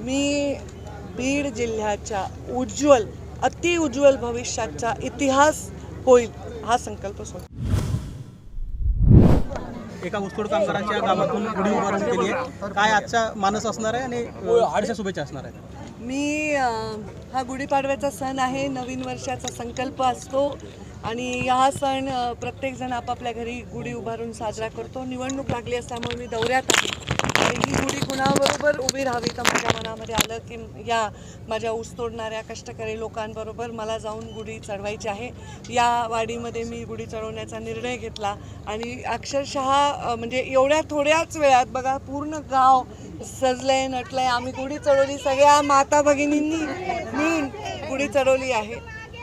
मी बीड जिल्ह्याच्या उज्ज्वल अतिउज्ज्वल भविष्याचा इतिहास होईल हा संकल्प सोड एका ऊसतोड कामगाराच्या गावातून गुढी उभारून केली आहे. काय आजचा मानस असणार आहे आणि कशा शुभेच्छा असणार आहेत? मी हा गुढीपाडव्याचा सण आहे नवीन वर्षाचा संकल्प असतो आणि हा सण प्रत्येकजण आपापल्या घरी गुढी उभारून साजरा करतो. निवडणूक लागली असल्यामुळे मी दौऱ्यात आहे. ही गुढी कुणाबरोबर उभी राहावी तर माझ्या मनामध्ये आलं की या माझ्या ऊस तोडणाऱ्या कष्टकरी लोकांबरोबर मला जाऊन गुढी चढवायची आहे? या वाडीमध्ये मी गुढी चढवण्याचा निर्णय घेतला आणि अक्षरशः म्हणजे एवढ्या थोड्याच वेळात बघा पूर्ण गाव सजलंय नटलंय. आम्ही गुढी चढवली सगळ्या माता भगिनींनी मी गुढी चढवली आहे.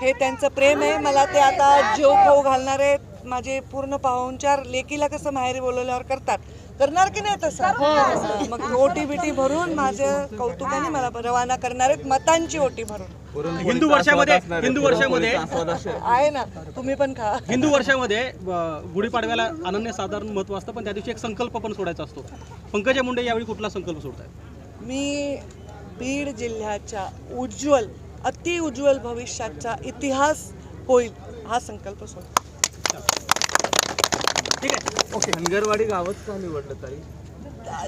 हे त्यांचं प्रेम आहे. मला ते आता जेव खाऊ घालणार आहेत. माझे पूर्ण पाहुणचार लेकीला कसं माहेरी बोलवल्यावर करतात? करणार की नाही तसं? मग ओटी बिटी भरून माझ्या कौतुकाने मला रवाना करणार आहेत मतांची ओटी भरून. हिंदू वर्षामध्ये हिंदू वर्षामध्ये आहे. ना तुम्ही पण खा. हिंदू वर्षामध्ये गुढीपाडव्याला अनन्यसाधारण महत्त्व असतं पण त्या दिवशी एक संकल्प पण सोडायचा असतो. पंकजा मुंडे यावेळी कुठला संकल्प सोडतायत? मी बीड जिल्ह्याच्या उज्ज्वल अतिउज्ज्वल भविष्याचा इतिहास होईल हा संकल्प सोड ठीक आहे. धनगरवाडी गावच का निवडलं ताई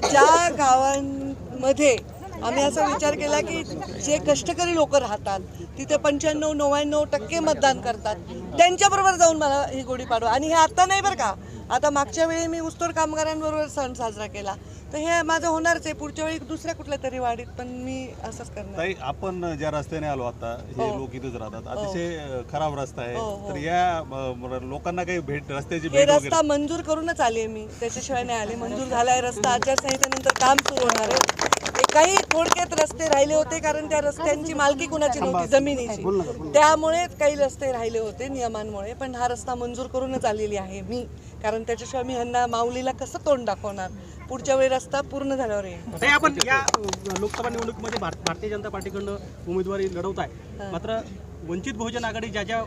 ज्या गावांमध्ये आम्ही असा विचार केला की जे कष्टकरी लोक राहतात तिथे पंच्याण्णव नव्याण्णव टक्के मतदान करतात. त्यांच्याबरोबर जाऊन मला ही गोडी पाडवा. आणि हे आता नाही बरं का. आता मागच्या वेळी मी ऊसतोड कामगारांबरोबर सण साजरा केला. तर हे माझं होणारच आहे. पुढच्या वेळी दुसऱ्या कुठल्या तरी वाडीत पण मी असंच करणार. ताई आपण ज्या रस्त्याने आलो आता हे हो. लोक इथेच राहतात. अतिशय अ, खराब रस्ता आहे. हो, हो. तर या म- लोकांना काही भेट रस्त्याची हे भेट वगैरे रस्ता मंजूर करूनच आली आहे मी. त्याच्याशिवाय नाही आले. मंजूर झालाय रस्ता. आचारसंहितेनंतर काम सुरू होणार आहे. हे काही थोडक्यात रस्ते राहिले होते कारण त्या रस्त्यांची मालकी कुणाची नव्हती जमिनीची. त्यामुळे काही रस्ते राहिले होते नियमांमुळे पण हा रस्ता मंजूर करूनच आलेली आहे मी. कारण त्याच्याशिवाय मी ह्यांना माऊलीला कसं तोंड दाखवणार? पुढच्या वेळी रस्ता पूर्ण झाल्यावर येईल. आपण या लोकसभा निवडणुकीमध्ये भार- भारतीय जनता पार्टीकडनं उमेदवारी लढवत आहे मात्र वंचित बहुजन आघाडी ज्या ज्या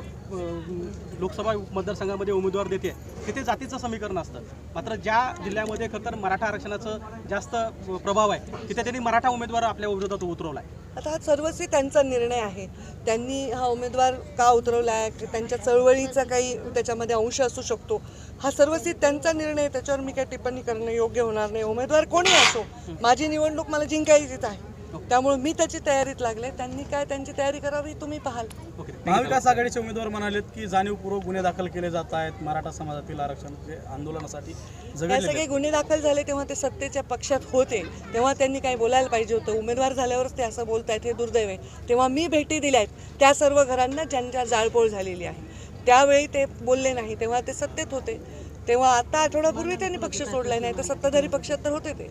लोकसभा मतदारसंघामध्ये उमेदवार देते तिथे जातीचं समीकरण असतं. मात्र ज्या जिल्ह्यामध्ये खरं तर मराठा आरक्षणाचं जास्त प्रभाव आहे तिथे त्यांनी मराठा उमेदवार आपल्या विरोधात उतरवला आहे आता हा सर्वस्वी त्यांचा निर्णय आहे. त्यांनी हा उमेदवार का उतरवला आहे त्यांच्या चळवळीचा काही त्याच्यामध्ये अंश असू शकतो. हा सर्वस्वी त्यांचा निर्णय त्याच्यावर मी काही टिप्पणी करणं योग्य होणार नाही. उमेदवार कोणी असो? माझी निवडणूक मला जिंकायचीच आहे. त्यामुळे मी त्याची तयारीत लागले. त्यांनी काय त्यांची तयारी करावी तुम्ही पाहाल. ओके. महाविकास आघाडीचे उमेदवार म्हणालेत की जाणीवपूर्वक गुन्हे दाखल केले जात आहेत. मराठा समाजातील आरक्षण आंदोलनासाठी हे सगळे गुन्हे दाखल झाले तेव्हा ते सत्तेच्या पक्षात होते. तेव्हा त्यांनी काही बोलायला पाहिजे होतं? उमेदवार झाल्यावरच ते असं बोलतायत हे दुर्दैव आहे. तेव्हा मी भेटी दिल्या आहेत त्या सर्व घरांना ज्यांच्या जाळपोळ झालेली आहे. त्यावेळी ते बोलले नाही. तेव्हा ते सत्तेत होते. तेव्हा आता आठवड्यापूर्वी त्यांनी पक्ष सोडलाय नाही तर सत्ताधारी पक्षात तर होते ते.